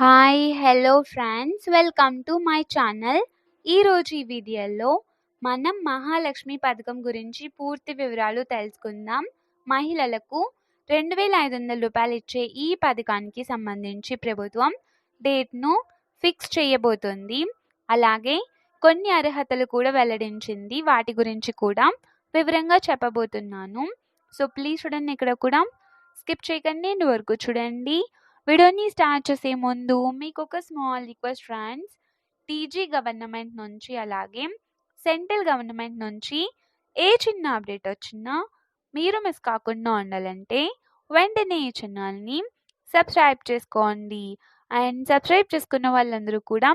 Hi hello friends welcome to my channel ఈరోజు ఈ వీడియోలో మనం మహాలక్ష్మి పథకం గురించి పూర్తి వివరాలు తెలుసుకుందాం. మహిళలకు రెండు వేల ఐదు వందల రూపాయలు ఇచ్చే ఈ పథకానికి సంబంధించి ప్రభుత్వం డేట్ను ఫిక్స్ చేయబోతుంది. అలాగే కొన్ని అర్హతలు కూడా వెల్లడించింది. వాటి గురించి కూడా వివరంగా చెప్పబోతున్నాను. సో ప్లీజ్ చూడండి ఇక్కడ కూడా. స్కిప్ చేయకండి. ఎండ్ వరకు చూడండి. వీడియోని స్టార్ట్ చేసే ముందు? మీకు ఒక small request friends. TG government నుంచి అలాగే సెంట్రల్ గవర్నమెంట్ నుంచి ఏ చిన్న అప్డేట్ వచ్చినా మీరు మిస్ కాకుండా ఉండాలంటే వెంటనే ఈ ఛానల్ని సబ్స్క్రైబ్ చేసుకోండి. అండ్ సబ్స్క్రైబ్ చేసుకున్న వాళ్ళందరూ కూడా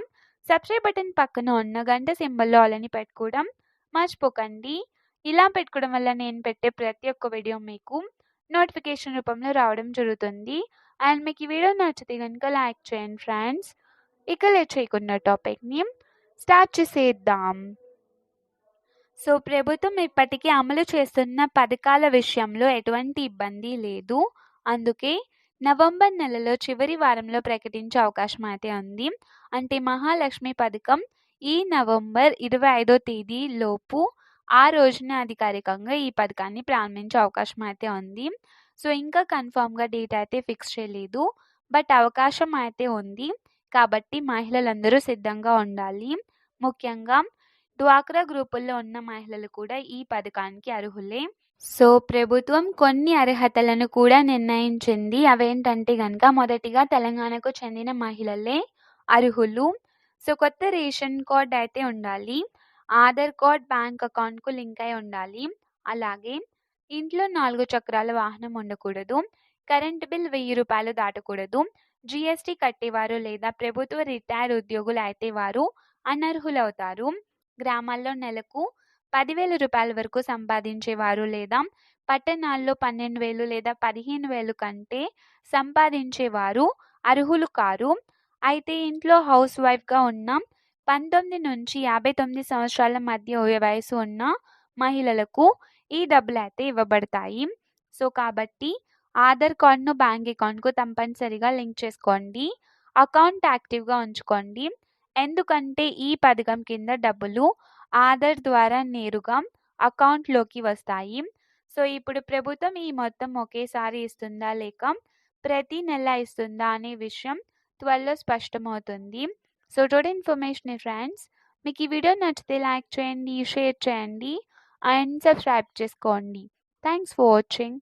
సబ్స్క్రైబ్ బటన్ పక్కన ఉన్న గంట సింబల్లో అలాని పెట్టుకోవడం మర్చిపోకండి. ఇలా పెట్టుకోవడం వల్ల నేను పెట్టే ప్రతి ఒక్క వీడియో మీకు నోటిఫికేషన్ రూపంలో రావడం జరుగుతుంది. అండ్ మీకు ఈ వీడియో నచ్చితే కనుక లైక్ చేయండి ఫ్రెండ్స్ ఇక లేట్ చేయకుండా టాపిక్ని స్టార్ట్ చేసేద్దాం సో ప్రభుత్వం ఇప్పటికీ అమలు చేస్తున్న పథకాల విషయంలో ఎటువంటి ఇబ్బంది లేదు. అందుకే నవంబర్ నెలలో చివరి వారంలో ప్రకటించే అవకాశం అయితే ఉంది. అంటే మహాలక్ష్మి పథకం ఈ నవంబర్ ఇరవై ఐదో తేదీ లోపు ఆ రోజున అధికారికంగా ఈ పథకాన్ని ప్రారంభించే అవకాశం అయితే ఉంది. సో ఇంకా కన్ఫామ్గా డేట్ అయితే ఫిక్స్ చేయలేదు. బట్ అవకాశం అయితే ఉంది. కాబట్టి మహిళలందరూ సిద్ధంగా ఉండాలి. ముఖ్యంగా డ్వాక్రా గ్రూపుల్లో ఉన్న మహిళలు కూడా ఈ పథకానికి అర్హులే. సో ప్రభుత్వం కొన్ని అర్హతలను కూడా నిర్ణయించింది. అవేంటంటే కనుక మొదటిగా తెలంగాణకు చెందిన మహిళలే అర్హులు. సో కొత్త రేషన్ కార్డ్ అయితే ఉండాలి. ఆధార్ కార్డ్ బ్యాంక్ అకౌంట్కు లింక్ అయి ఉండాలి. అలాగే ఇంట్లో నాలుగు చక్రాల వాహనం ఉండకూడదు కరెంట్ బిల్ వెయ్యి రూపాయలు దాటకూడదు జిఎస్టీ కట్టేవారు లేదా ప్రభుత్వ రిటైర్ ఉద్యోగులు అయితే వారు అనర్హులవుతారు. గ్రామాల్లో నెలకు పదివేల రూపాయల వరకు సంపాదించేవారు లేదా పట్టణాల్లో పన్నెండు వేలు లేదా పదిహేను వేలు కంటే సంపాదించేవారు అర్హులు కారు. అయితే ఇంట్లో హౌస్ వైఫ్గా ఉన్న పంతొమ్మిది నుంచి యాభై తొమ్మిది సంవత్సరాల మధ్య వయసు ఉన్న మహిళలకు ఈ డబ్బులు అయితే ఇవ్వబడతాయి. సో కాబట్టి ఆధార్ కార్డ్ను బ్యాంక్ అకౌంట్కు తప్పనిసరిగా లింక్ చేసుకోండి. అకౌంట్ యాక్టివ్గా ఉంచుకోండి. ఎందుకంటే ఈ పథకం కింద డబ్బులు ఆధార్ ద్వారా నేరుగా అకౌంట్లోకి వస్తాయి. సో ఇప్పుడు ప్రభుత్వం ఈ మొత్తం ఒకేసారి ఇస్తుందా లేక ప్రతి నెల ఇస్తుందా అనే విషయం త్వరలో స్పష్టమవుతుంది. సో టుడే ఇన్ఫర్మేషన్ ఫ్రెండ్స్ మీకు ఈ వీడియో నచ్చితే లైక్ చేయండి షేర్ చేయండి. అండ్ సబ్స్క్రైబ్ చేసుకోండి థ్యాంక్స్ ఫర్ వాచింగ్